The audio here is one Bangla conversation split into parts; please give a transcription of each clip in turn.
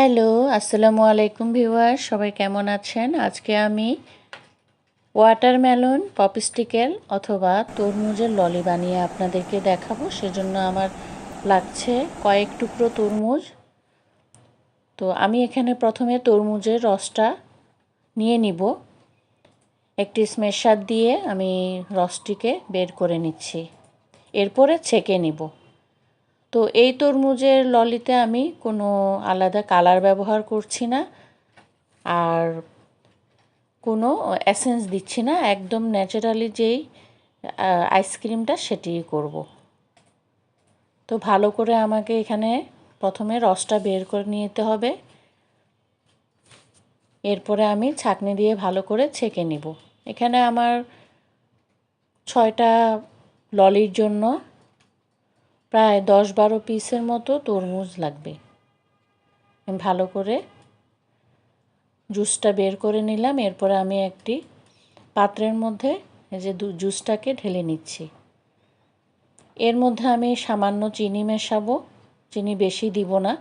আসসালামু আলাইকুম ভিউয়ার, সবাই কেমন আছেন? আজকে আমি ওয়াটারমেলন, পপস্টিকেল অথবা তরমুজের ললি বানিয়ে আপনাদেরকে দেখাবো। সেজন্য আমার লাগছে কয়েক টুকরো তরমুজ। তো আমি এখানে প্রথমে তরমুজের রসটা নিয়ে নিব। একটি স্মেশার দিয়ে আমি রসটিকে বের করে নিচ্ছি। এরপরে ছেঁকে নিব। তো এই তরমুজের ললিতে আমি কোনো আলাদা কালার ব্যবহার করছি না আর কোনো এসেন্স দিচ্ছি না, একদম ন্যাচারালি যেই আইসক্রিমটা সেটি করব। তো ভালো করে আমাকে এখানে প্রথমে রসটা বের করে নিতে হবে। এরপরে আমি ছাকনি দিয়ে ভালো করে ছেঁকে নিব। এখানে আমার ছয়টা ললির জন্য প্রায় দশ বারো পিসের মতো তরমুজ লাগবে। আমি ভালো করে জুসটা বের করে নিলাম। এরপরে আমি একটি পাত্রের মধ্যে যে জুসটাকে ঢেলে নিচ্ছি। এর মধ্যে আমি সামান্য চিনি মেশাবো। চিনি বেশি দিব না।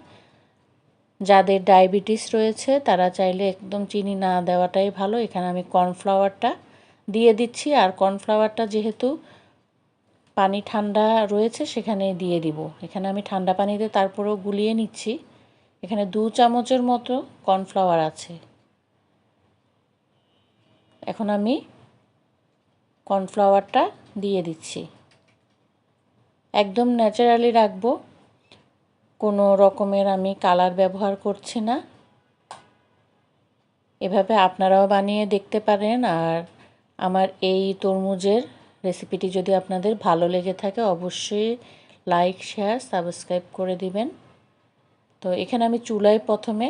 যাদের ডায়াবেটিস রয়েছে, তারা চাইলে একদম চিনি না দেওয়াটাই ভালো। এখানে আমি কর্নফ্লাওয়ারটা দিয়ে দিচ্ছি। আর কর্নফ্লাওয়ারটা যেহেতু পানি ঠান্ডা রয়েছে সেখানে দিয়ে দিব। এখানে আমি ঠান্ডা পানিতে তারপরেও গুলিয়ে নিচ্ছি। এখানে দু চামচের মতো কর্নফ্লাওয়ার আছে। এখন আমি কর্নফ্লাওয়ারটা দিয়ে দিচ্ছি। একদম ন্যাচারালি রাখব। কোনো রকমের আমি কালার ব্যবহার করছি না। এভাবে আপনারাও বানিয়ে দেখতে পারেন। আর আমার এই তরমুজের রেসিপিটি যদি আপনাদের ভালো লেগে থাকে, অবশ্যই লাইক, শেয়ার, সাবস্ক্রাইব করে দিবেন। তো এখানে আমি চুলায় প্রথমে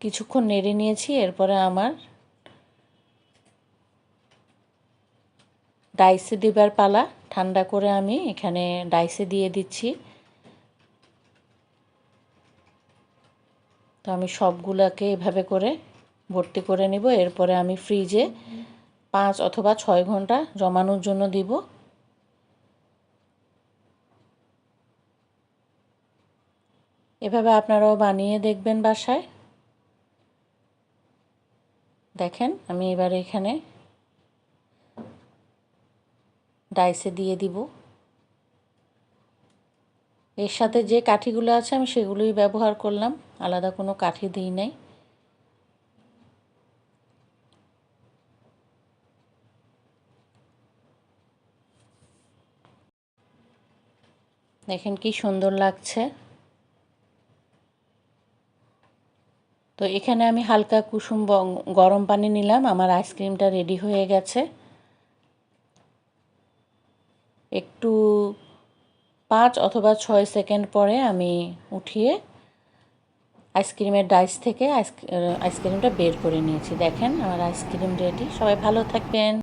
কিছুক্ষণ নেড়ে নিয়েছি, এরপরে আমার ডাইসে দিবার পালা। ঠান্ডা করে আমি এখানে ডাইসে দিয়ে দিচ্ছি। তো আমি সবগুলোকে এভাবে করে ভর্তি করে নিব। এরপরে আমি ফ্রিজে পাঁচ অথবা ছয় ঘণ্টা জমানোর জন্য দিব। এভাবে আপনারাও বানিয়ে দেখবেন বাসায়। দেখেন, আমি এবার এখানে ডাইসে দিয়ে দিব। এর সাথে যে কাঠিগুলো আছে, আমি সেগুলোই ব্যবহার করলাম। আলাদা কোনো কাঠি দিই নাই। দেখেন কি সুন্দর লাগছে। তো এখানে আমি হালকা কুসুম গরম পানি নিলাম, আমার আইসক্রিমটা রেডি হয়ে গেছে। একটু পাঁচ অথবা ছয় সেকেন্ড পরে আমি উঠিয়ে আইসক্রিমের ডাইস থেকে আইসক্রিমটা বের করে নিয়েছি। দেখেন আমার আইসক্রিম রেডি। সবাই ভালো থাকবেন।